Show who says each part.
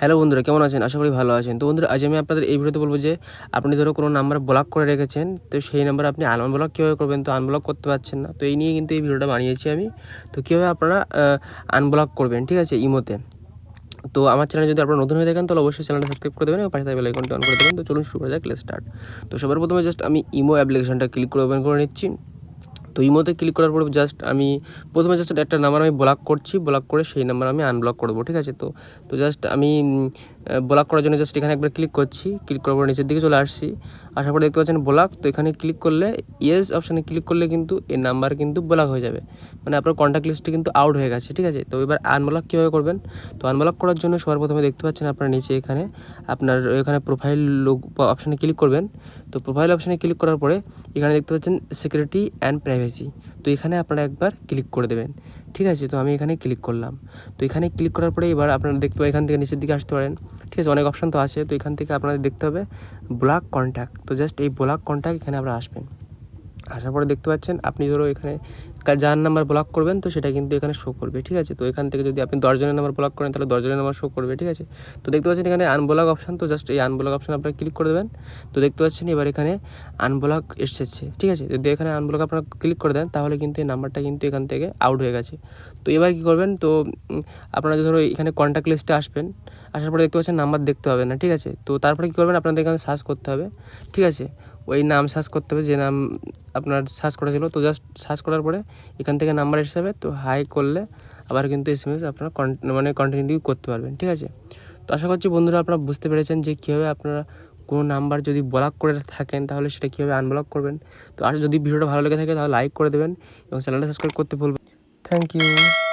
Speaker 1: Hello বন্ধুরা, কেমন আছেন? আশা করি ভালো আছেন। তো বন্ধুরা, আজ আমি আপনাদের এই ভিডিওতে বলব যে, আপনি ধরো কোনো নাম্বার ব্লক করে রেখেছেন, তো সেই নাম্বার আপনি আনব্লক কীভাবে করবেন? তো আনব্লক করতে পারছেন না। তো এই নিয়ে কিন্তু এই ভিডিওটা বানিয়েছি আমি। তো কীভাবে আপনারা আনব্লক করবেন, ঠিক আছে, ইমোতে? তো আমার চ্যানেল যদি আপনারা নতুন হয়ে থাকেন, তাহলে অবশ্যই চ্যানেলটা সাবস্ক্রাইব করে দেবেন এবং পাশে বেল অন করে দেবেন। তো চলুন শুরু করে যাক স্টার্ট তো সবার প্রথমে জাস্ট আমি ইমো অ্যাপ্লিকেশনটা ক্লিক করে ওপেন করে নিচ্ছি। তো ইমোতে ক্লিক করার পর জাস্ট আমি প্রথমে জাস্ট একটা নাম্বার আমি ব্লক করছি ব্লক করে সেই নাম্বার আমি আনব্লক করব ঠিক আছে? তো তো জাস্ট আমি ব্লক করার জন্য জাস্ট এখানে একবার ক্লিক করছি। ক্লিক করার পর নিচের দিকে চলে আসছি। আসার পরে দেখতে পাচ্ছেন ব্লক তো এখানে ক্লিক করলে ইয়েস অপশানে ক্লিক করলে কিন্তু এই নাম্বার কিন্তু ব্লক হয়ে যাবে। মানে আপনার কন্ট্যাক্ট লিস্টে কিন্তু আউট হয়ে গেছে, ঠিক আছে? তো এবার আনব্লক কীভাবে করবেন? তো আনব্লক করার জন্য সবার প্রথমে দেখতে পাচ্ছেন আপনার নিচে এখানে আপনার এখানে প্রোফাইল লোক অপশানে ক্লিক করবেন। তো প্রোফাইল অপশানে ক্লিক করার পরে এখানে দেখতে পাচ্ছেন সিকিউরিটি অ্যান্ড প্রাইভেসি তো এখানে আপনারা একবার ক্লিক করে দেবেন। ঠিক আছে, তো আমি এখানে ক্লিক করলাম। তো এখানে ক্লিক করার পরে এবার আপনারা দেখতে পাবেন, এখান থেকে নিচের দিকে আসতে পারেন। ঠিক আছে, অনেক অপশান তো আছে। তো এখান থেকে আপনাদের দেখতে হবে ব্লক কন্ট্যাক্ট তো জাস্ট এই ব্লক কন্ট্যাক্ট এখানে আপনারা আসবেন। আসার পরে দেখতে পাচ্ছেন, আপনি ধরো এখানে যার নাম্বার ব্লক করবেন, তো সেটা কিন্তু এখানে শো করবে, ঠিক আছে? তো এখান থেকে যদি আপনি দশজনের নাম্বার ব্লক করেন, তাহলে দশজনের নাম্বার শো করবে, ঠিক আছে? তো দেখতে পাচ্ছেন এখানে আনব্লক অপশান তো জাস্ট এই আনব্লক অপশান আপনারা ক্লিক করে দেবেন। তো দেখতে পাচ্ছেন এবার এখানে আনব্লক এসেছে, ঠিক আছে? যদি এখানে আনব্লক আপনারা ক্লিক করে দেন, তাহলে কিন্তু এই নাম্বারটা কিন্তু এখান থেকে আউট হয়ে গেছে। তো এবার কী করবেন? তো আপনারা ধরো এখানে কন্ট্যাক্ট লিস্টে আসবেন, আসার পরে দেখতে পাচ্ছেন নাম্বার দেখতে হবে না, ঠিক আছে? তো তারপরে কী করবেন? আপনাদের এখানে সার্চ করতে হবে, ঠিক আছে? ওই নাম সার্চ করতে হবে, যে নাম আপনার সার্চ করা ছিল, তো জাস্ট সার্চ করার পরে এখান থেকে নাম্বার হিসাবে তো হাই করলে আবার কিন্তু এস এম এস আপনারা মানে কন্টিনিউ করতে পারবেন, ঠিক আছে? তো আশা করছি বন্ধুরা আপনারা বুঝতে পেরেছেন যে কীভাবে আপনারা কোনো নাম্বার যদি ব্লক করে থাকেন, তাহলে সেটা কীভাবে আনব্লক করবেন। তো আর যদি ভিডিওটা ভালো লেগে থাকে, তাহলে লাইক করে দেবেন এবং চ্যানেলটা সাবস্ক্রাইব করতে ভুলবেন থ্যাংক ইউ